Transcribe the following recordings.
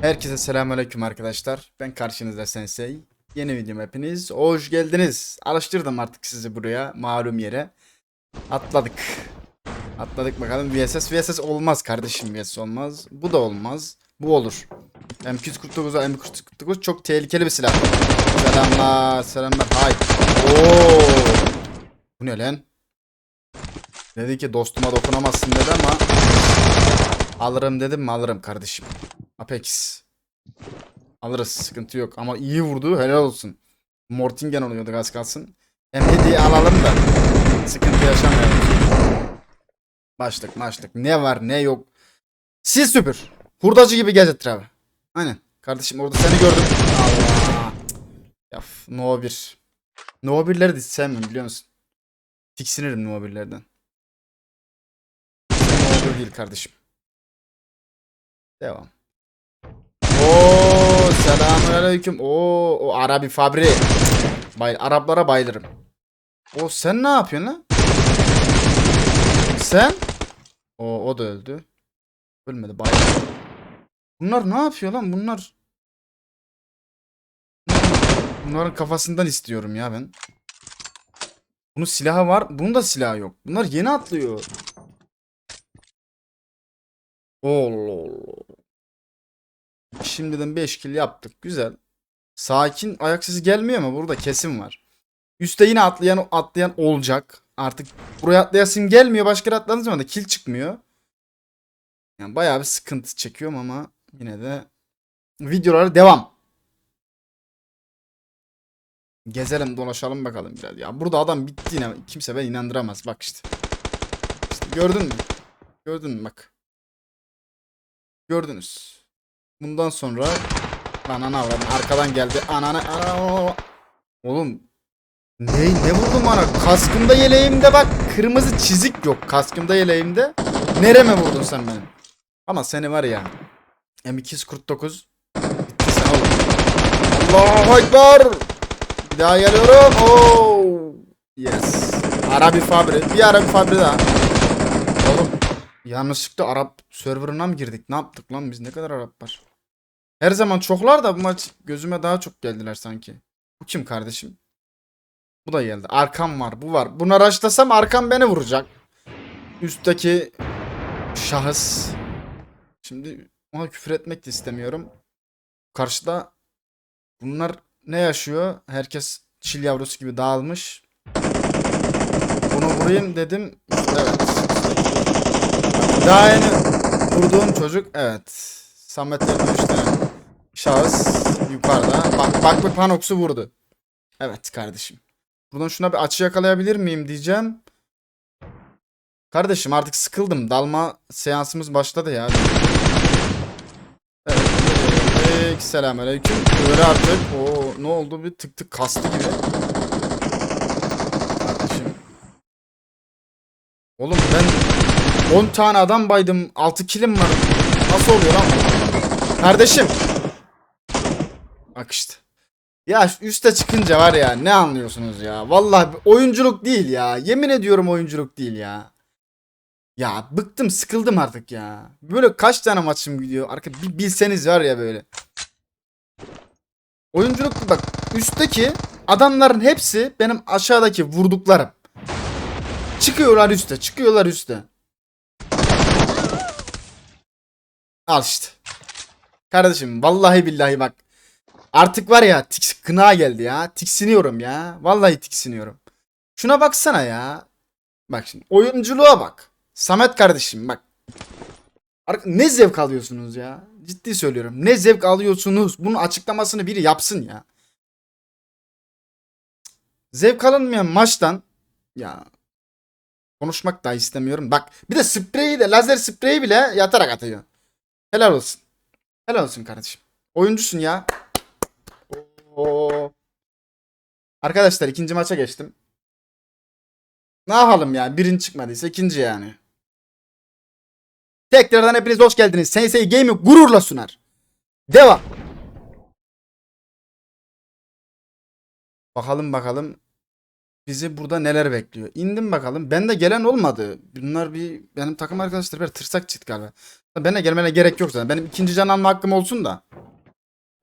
Herkese selamünaleyküm arkadaşlar. Ben karşınızda Sensei. Yeni videom hepiniz. Hoş geldiniz. Alıştırdım artık sizi buraya. Malum yere. Atladık. Atladık bakalım. VSS. VSS olmaz kardeşim. VSS olmaz. Bu da olmaz. Bu olur. M249'a M249 çok tehlikeli bir silah. Selamlar. Selamlar. Hay. Oo. Bu ne lan? Dedi ki dostuma dokunamazsın dedi ama alırım dedim mi alırım kardeşim. Apex. Alırız sıkıntı yok ama iyi vurdu helal olsun. Mortingen oluyordu az kalsın. MHD'yi alalım da sıkıntı yaşamayalım. Başlık başlık ne var ne yok. Sil süpür. Hurdacı gibi gez abi. Aynen. Kardeşim orada seni gördüm. Allah. Ya No 1. No 1'leri de sevmem biliyor musun? Tiksinirim No 1'lerden. No 1 değil kardeşim. Devam. Selamünaleyküm. Oo o Arabi Fabri. Bay Araplara bayılırım. O sen ne yapıyorsun lan? Sen? O o da öldü. Ölmedi bayıldı. Bunlar ne yapıyor lan bunlar? Bunların kafasından istiyorum ya ben. Bunun silahı var. Bunun da silahı yok. Bunlar yeni atlıyor. Allah Allah. Şimdiden 5 kill yaptık. Güzel. Sakin ayak sesi gelmiyor ama burada kesim var. Üste yine atlayan atlayan olacak. Artık buraya atlayasım gelmiyor. Başka atladığım zaman da kill çıkmıyor. Yani bayağı bir sıkıntı çekiyorum ama yine de videolara devam. Gezelim dolaşalım bakalım biraz. Ya burada adam bittiğine kimse beni inandıramaz. Bak işte. İşte gördün mü? Gördün mü bak. Gördünüz. Bundan sonra lan ana var arkadan geldi. Anana ana oğlum ne ne vurdun bana? Kaskımda yeleğimde bak kırmızı çizik yok. Kaskımda yeleğimde nereme vurdun sen benim? Ama seni var ya M249 bitti sen oğlum. Allahu Ekber! Bir daha geliyorum. Oh yes. Arabi Fabri. Bir Arabi Fabri daha. Oğlum yanlışlıkla Arap serverına mı girdik? Ne yaptık lan? Biz ne kadar Arap var her zaman çoklar da bu maç gözüme daha çok geldiler sanki. Bu kim kardeşim? Bu da geldi. Arkam var. Bu var. Bunu araçlasam arkam beni vuracak. Üstteki şahıs. Şimdi ona küfür etmek de istemiyorum. Karşıda bunlar ne yaşıyor? Herkes çil yavrusu gibi dağılmış. Bunu vurayım dedim. Evet. Daha yeni vurduğum çocuk evet. Samet'ten işte şahıs yukarıda. Bak bak bir panoksu vurdu. Evet kardeşim. Buradan şuna bir açı yakalayabilir miyim diyeceğim. Kardeşim artık sıkıldım. Dalma seansımız başladı ya. Evet. Aleyküm selamünaleyküm. Öyle artık. O ne oldu bir tık tık kastı gibi. Kardeşim. Oğlum ben 10 tane adam baydım. 6 kilim var. Nasıl oluyor lan? Kardeşim. Bak işte. Ya üste çıkınca var ya ne anlıyorsunuz ya? Vallahi oyunculuk değil ya. Yemin ediyorum oyunculuk değil ya. Ya bıktım sıkıldım artık ya. Böyle kaç tane maçım gidiyor. Arka bir bilseniz var ya böyle. Oyunculuk bak üstteki adamların hepsi benim aşağıdaki vurduklarım. Çıkıyorlar üste, çıkıyorlar üste. Al işte. Kardeşim vallahi billahi bak. Artık var ya tiks kına geldi ya. Tiksiniyorum ya. Vallahi tiksiniyorum. Şuna baksana ya. Bak şimdi oyunculuğa bak. Samet kardeşim bak. Ne zevk alıyorsunuz ya? Ciddi söylüyorum. Ne zevk alıyorsunuz? Bunun açıklamasını biri yapsın ya. Zevk alınmayan maçtan ya konuşmak da istemiyorum. Bak bir de spreyi de lazer spreyi bile yatarak atıyor. Helal olsun. Helal olsun kardeşim. Oyuncusun ya. Oo. Arkadaşlar ikinci maça geçtim. Ne yapalım ya? Birinci çıkmadıysa ikinci yani. Tekrardan hepiniz hoş geldiniz. Sensei Gaming gururla sunar. Devam. Bakalım bakalım. Bizi burada neler bekliyor. İndim bakalım. Ben de gelen olmadı. Bunlar bir benim takım arkadaşlar bir tırsak çıktı galiba. Bana gelmene gerek yok zaten. Benim ikinci can alma hakkım olsun da.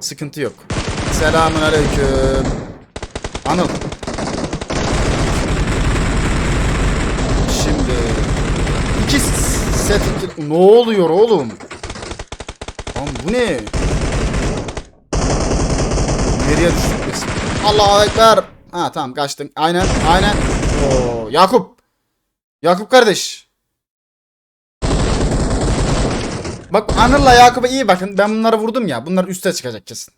Sıkıntı yok. Selamun aleyküm. Anıl. Şimdi. iki set iki... Ne oluyor oğlum? Lan bu ne? Nereye düştük biz? Allahu Ekber. Ha tamam kaçtım. Aynen aynen. Oo, Yakup. Yakup kardeş. Bak Anıl'la Yakup'a iyi bakın. Ben bunları vurdum ya. Bunlar üste çıkacak kesin.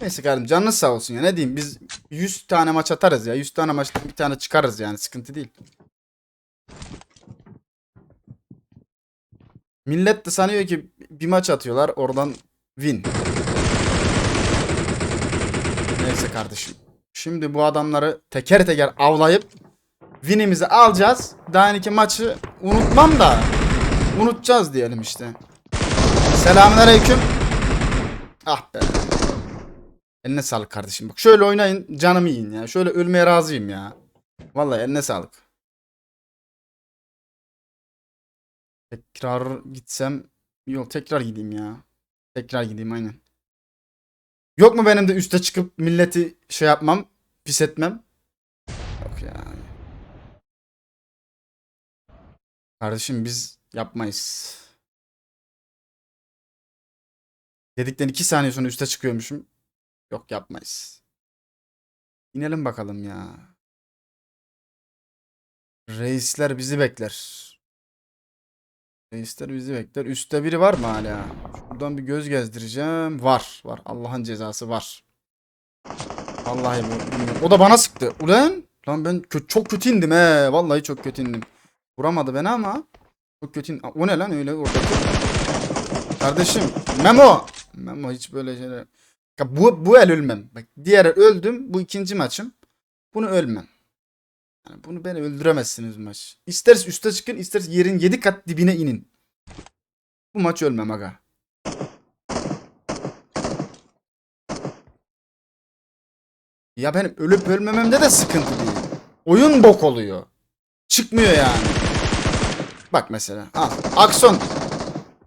Neyse kardeşim canınız sağ olsun ya. Ne diyeyim biz 100 tane maç atarız ya. 100 tane maçtan bir tane çıkarız yani. Sıkıntı değil. Millet de sanıyor ki bir maç atıyorlar. Oradan win. Neyse kardeşim. Şimdi bu adamları teker teker avlayıp winimizi alacağız. Daha iki maçı unutmam da unutacağız diyelim işte. Selamünaleyküm. Ah be. Eline sağlık kardeşim. Bak şöyle oynayın canımı yiyin ya. Şöyle ölmeye razıyım ya. Vallahi eline sağlık. Tekrar gitsem yok tekrar gideyim ya. Tekrar gideyim aynen. Yok mu benim de üste çıkıp milleti şey yapmam, pis etmem? Yok ya. Kardeşim biz yapmayız. Dedikten iki saniye sonra üste çıkıyormuşum. Yok yapmayız. İnelim bakalım ya. Reisler bizi bekler. Reisler bizi bekler. Üste biri var mı hala? Şuradan bir göz gezdireceğim. Var. Var. Allah'ın cezası var. Vallahi bilmiyorum. O da bana sıktı. Ulan. Lan ben kö- çok kötü indim he. Vallahi çok kötü indim. Vuramadı beni ama. Çok kötü in- O ne lan öyle oradaki? Kardeşim. Memo. Memo hiç böyle şeyler. Bu, bu el ölmem. Bak diğer el öldüm. Bu ikinci maçım. Bunu ölmem. Yani bunu beni öldüremezsiniz maç. İsterse üste çıkın, isterse yerin 7 kat dibine inin. Bu maç ölmem aga. Ya benim ölüp ölmememde de sıkıntı değil. Oyun bok oluyor. Çıkmıyor yani. Bak mesela. Al. Akson.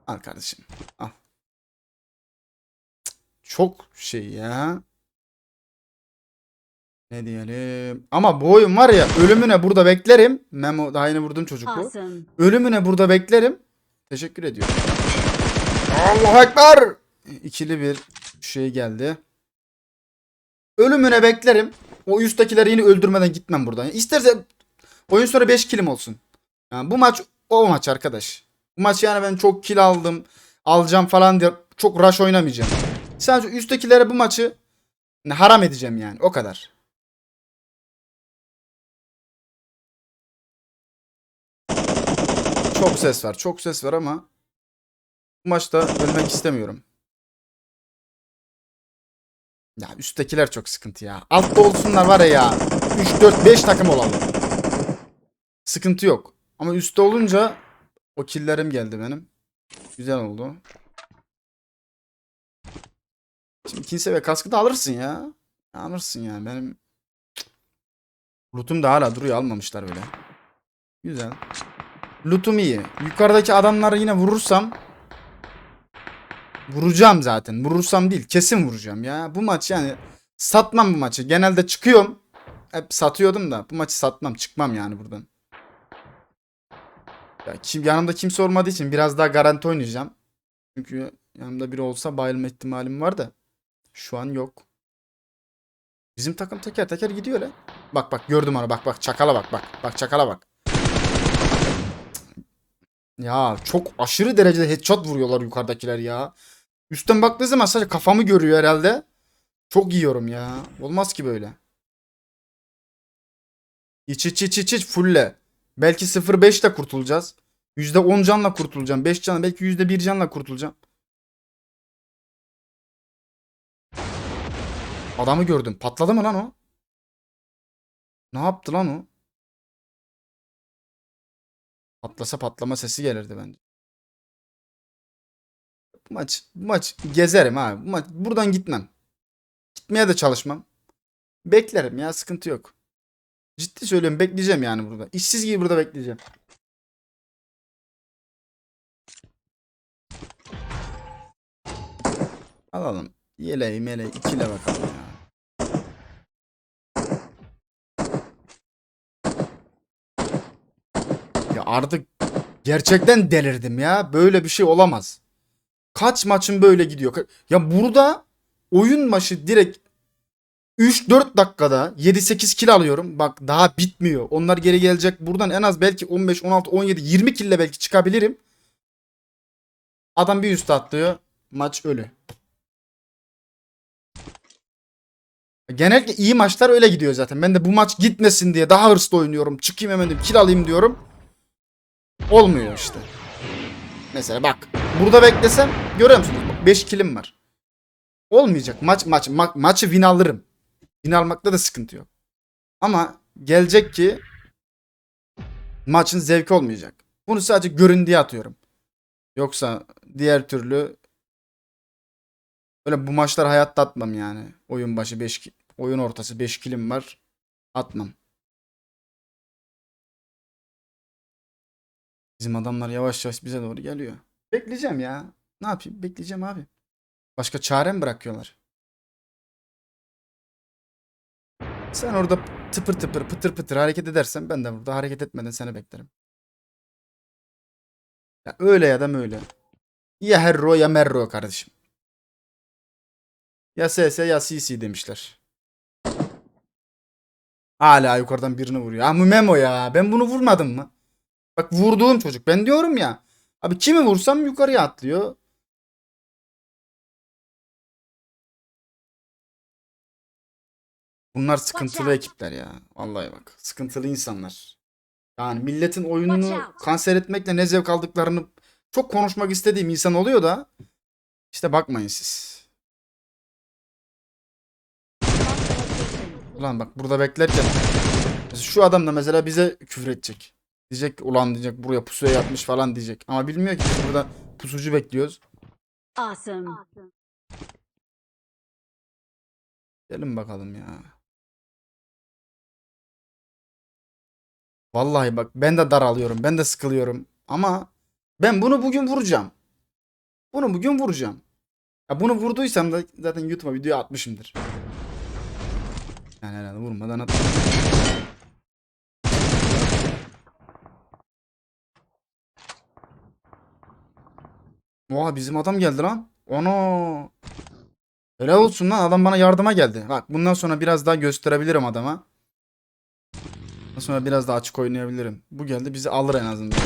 Al kardeşim. Al. Çok şey ya. Ne diyelim. Ama bu oyun var ya ölümüne burada beklerim. Memo daha yeni vurdum çocuk bu. Awesome. Ölümüne burada beklerim. Teşekkür ediyorum. Allah Ekber. İkili bir şey geldi. Ölümüne beklerim. O üsttekileri yine öldürmeden gitmem buradan. İsterse oyun sonra 5 kilim olsun. Yani bu maç o maç arkadaş. Bu maç yani ben çok kill aldım. Alacağım falan diye çok rush oynamayacağım. Sadece üsttekilere bu maçı haram edeceğim yani. O kadar. Çok ses var. Çok ses var ama bu maçta ölmek istemiyorum. Ya üsttekiler çok sıkıntı ya. Altta olsunlar var ya ya. 3 4 5 takım olalım. Sıkıntı yok. Ama üstte olunca o killerim geldi benim. Güzel oldu. Şimdi ikinci ve kaskı da alırsın ya. Alırsın yani benim Lootum da hala duruyor almamışlar bile. Güzel. Lootum iyi. Yukarıdaki adamları yine vurursam vuracağım zaten. Vurursam değil. Kesin vuracağım ya. Bu maç yani satmam bu maçı. Genelde çıkıyorum. Hep satıyordum da bu maçı satmam. Çıkmam yani buradan. Ya kim yanımda kimse olmadığı için biraz daha garanti oynayacağım. Çünkü yanımda biri olsa bayılma ihtimalim var da şu an yok. Bizim takım teker teker gidiyor lan. Bak bak gördüm onu bak bak çakala bak bak. Bak çakala bak. Ya çok aşırı derecede headshot vuruyorlar yukarıdakiler ya. Üstten baktığı zaman sadece kafamı görüyor herhalde. Çok yiyorum ya. Olmaz ki böyle. İç iç iç iç iç fulle. Belki 0.5 de kurtulacağız. %10 canla kurtulacağım. 5 canla belki %1 canla kurtulacağım. Adamı gördüm. Patladı mı lan o? Ne yaptı lan o? Patlasa patlama sesi gelirdi bence. Bu maç, bu maç gezerim abi. Bu maç, buradan gitmem. Gitmeye de çalışmam. Beklerim ya sıkıntı yok. Ciddi söylüyorum bekleyeceğim yani burada. İşsiz gibi burada bekleyeceğim. Alalım. Yeleği meleği ikile bakalım ya. Ya artık gerçekten delirdim ya. Böyle bir şey olamaz. Kaç maçın böyle gidiyor? Ya burada oyun başı direkt 3-4 dakikada 7-8 kill alıyorum. Bak daha bitmiyor. Onlar geri gelecek. Buradan en az belki 15, 16, 17, 20 kille belki çıkabilirim. Adam bir üst atlıyor. Maç ölü. Genellikle iyi maçlar öyle gidiyor zaten. Ben de bu maç gitmesin diye daha hırslı oynuyorum. Çıkayım hemen kill alayım diyorum. Olmuyor işte. Mesela bak. Burada beklesem görüyor musunuz? 5 killim var. Olmayacak. Maç maç ma- maçı win alırım. Win almakta da sıkıntı yok. Ama gelecek ki maçın zevki olmayacak. Bunu sadece görün diye atıyorum. Yoksa diğer türlü öyle bu maçlar hayatta atmam yani. Oyun başı 5 oyun ortası 5 kilim var. Atmam. Bizim adamlar yavaş yavaş bize doğru geliyor. Bekleyeceğim ya. Ne yapayım? Bekleyeceğim abi. Başka çare mi bırakıyorlar? Sen orada tıpır tıpır pıtır pıtır hareket edersen ben de burada hareket etmeden seni beklerim. Ya öyle ya da böyle. Ya herro ya merro kardeşim. Ya SS ya CC demişler. Hala yukarıdan birini vuruyor. Ama Memo ya. Ben bunu vurmadım mı? Bak vurduğum çocuk. Ben diyorum ya. Abi kimi vursam yukarıya atlıyor. Bunlar sıkıntılı ekipler ya. Vallahi bak. Sıkıntılı insanlar. Yani milletin oyununu kanser etmekle ne zevk aldıklarını çok konuşmak istediğim insan oluyor da işte bakmayın siz. Ulan bak burada beklerken şu adam da mesela bize küfür edecek. Diyecek ulan diyecek buraya pusuya yatmış falan diyecek. Ama bilmiyor ki biz burada pusucu bekliyoruz. Awesome. Gelin bakalım ya. Vallahi bak ben de daralıyorum. Ben de sıkılıyorum. Ama ben bunu bugün vuracağım. Bunu bugün vuracağım. Ya bunu vurduysam da zaten YouTube'a video atmışımdır. Yani herhalde vurmadan at. Oha bizim adam geldi lan. Ono. Helal olsun lan adam bana yardıma geldi. Bak bundan sonra biraz daha gösterebilirim adama. Bundan sonra biraz daha açık oynayabilirim. Bu geldi bizi alır en azından.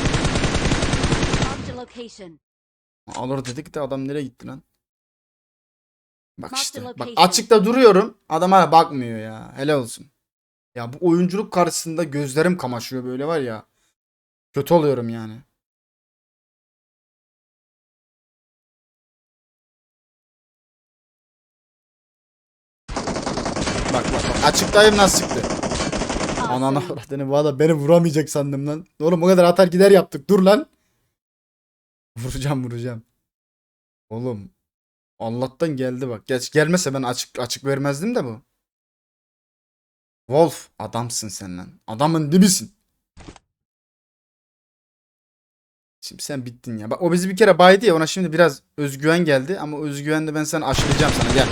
Alır dedik de adam nereye gitti lan? Bak işte. Bak açıkta duruyorum. Adam hala bakmıyor ya. Helal olsun. Ya bu oyunculuk karşısında gözlerim kamaşıyor böyle var ya. Kötü oluyorum yani. Bak bak bak. Açıktayım nasıl çıktı. Ananı avradını valla beni vuramayacak sandım lan. Oğlum o kadar atar gider yaptık. Dur lan. Vuracağım vuracağım. Oğlum. Allah'tan geldi bak. Geç gelmese ben açık açık vermezdim de bu. Wolf adamsın sen lan. Adamın dibisin. Şimdi sen bittin ya. Bak o bizi bir kere baydı ya ona şimdi biraz özgüven geldi ama özgüvenle ben seni aşılayacağım sana gel.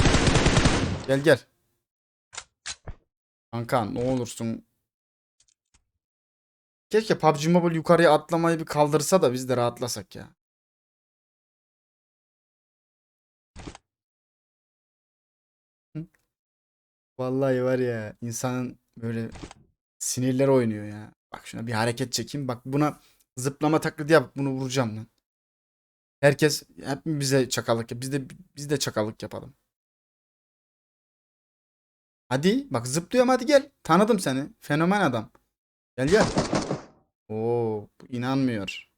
Gel gel. Kanka ne olursun. Keşke PUBG Mobile yukarıya atlamayı bir kaldırsa da biz de rahatlasak ya. Vallahi var ya insanın böyle sinirleri oynuyor ya. Bak şuna bir hareket çekeyim. Bak buna zıplama taklidi yap. Bunu vuracağım lan. Herkes hep bize çakallık yap. Biz de biz de çakallık yapalım. Hadi bak zıplıyorum hadi gel. Tanıdım seni. Fenomen adam. Gel gel. Oo, inanmıyor.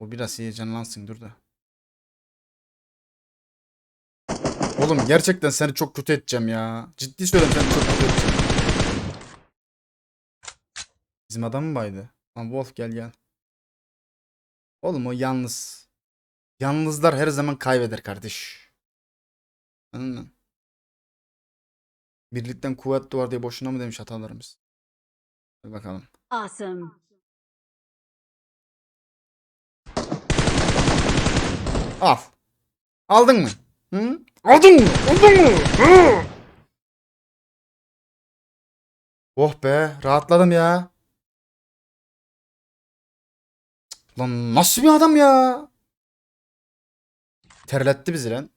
O biraz heyecanlansın dur da. Oğlum gerçekten seni çok kötü edeceğim ya. Ciddi söylüyorum seni çok kötü edeceğim. Bizim adam mı baydı? Lan Wolf gel gel. Oğlum o yalnız. Yalnızlar her zaman kaybeder kardeş. Anladın mı? Birlikten kuvvet doğar diye boşuna mı demiş hatalarımız? Hadi bakalım. Awesome. Al. Aldın mı? Hı? Aldın mı? Aldın mı? Hı? Oh be rahatladım ya. Lan nasıl bir adam ya? Terletti bizi lan.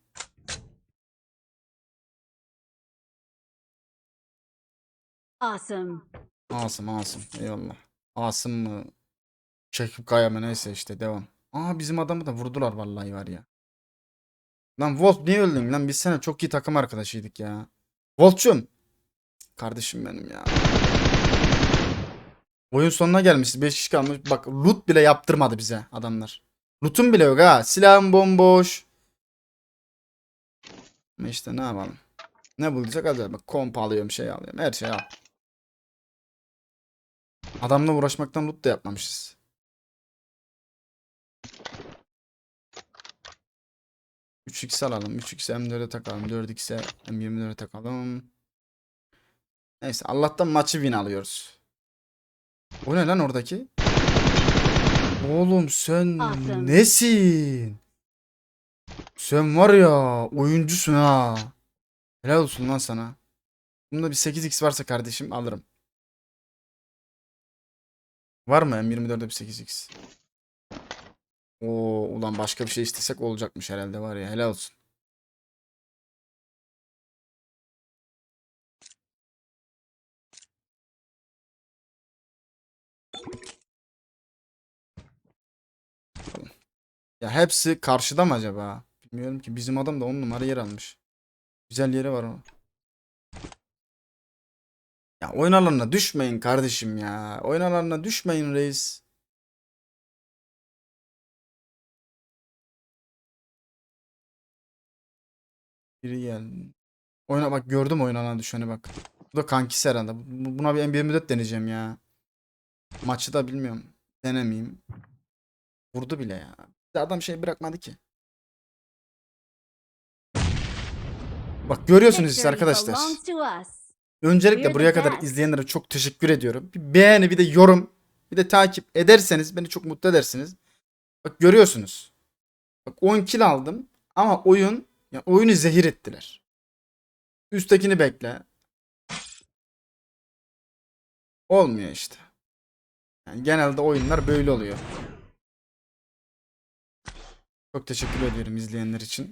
Awesome. Asım Asım eyvallah. Asım mı? Çekip Kaya mı neyse işte devam. Aa bizim adamı da vurdular vallahi var ya. Lan Wolf niye öldün lan biz sana çok iyi takım arkadaşıydık ya. Wolf'cum. Kardeşim benim ya. Oyun sonuna gelmişiz 5 kişi kalmış. Bak loot bile yaptırmadı bize adamlar. Loot'um bile yok ha. Silahım bomboş. Ama işte ne yapalım. Ne bulduysak alacağız. Bak komp alıyorum şey alıyorum. Her şeyi al. Adamla uğraşmaktan loot da yapmamışız. Üç x alalım. 3x M4'e takalım. 4x'e M24'e takalım. Neyse Allah'tan maçı win alıyoruz. O ne lan oradaki? Oğlum sen Awesome. nesin? Sen var ya oyuncusun ha. Helal olsun lan sana. Bunda bir 8x varsa kardeşim alırım. Var mı M24'de bir 8x? Oo ulan başka bir şey istesek olacakmış herhalde var ya helal olsun. Ya hepsi karşıda mı acaba? Bilmiyorum ki bizim adam da on numara yer almış. Güzel yeri var o. Ya oyun alanına düşmeyin kardeşim ya. Oyun alanına düşmeyin reis. Biri geldi. Oyuna bak gördüm oyun alanına düşeni bak. Bu da kankisi herhalde. Bu- Buna bir NBA müddet deneyeceğim ya. Maçı da bilmiyorum. Denemeyeyim. Vurdu bile ya. Adam şey bırakmadı ki. Bak görüyorsunuz işte arkadaşlar. Öncelikle buraya kadar izleyenlere çok teşekkür ediyorum. Bir beğeni bir de yorum bir de takip ederseniz beni çok mutlu edersiniz. Bak görüyorsunuz. Bak 10 kill aldım ama oyun ya oyunu zehir ettiler. Üsttekini bekle. Olmuyor işte. Yani genelde oyunlar böyle oluyor. Çok teşekkür ediyorum izleyenler için.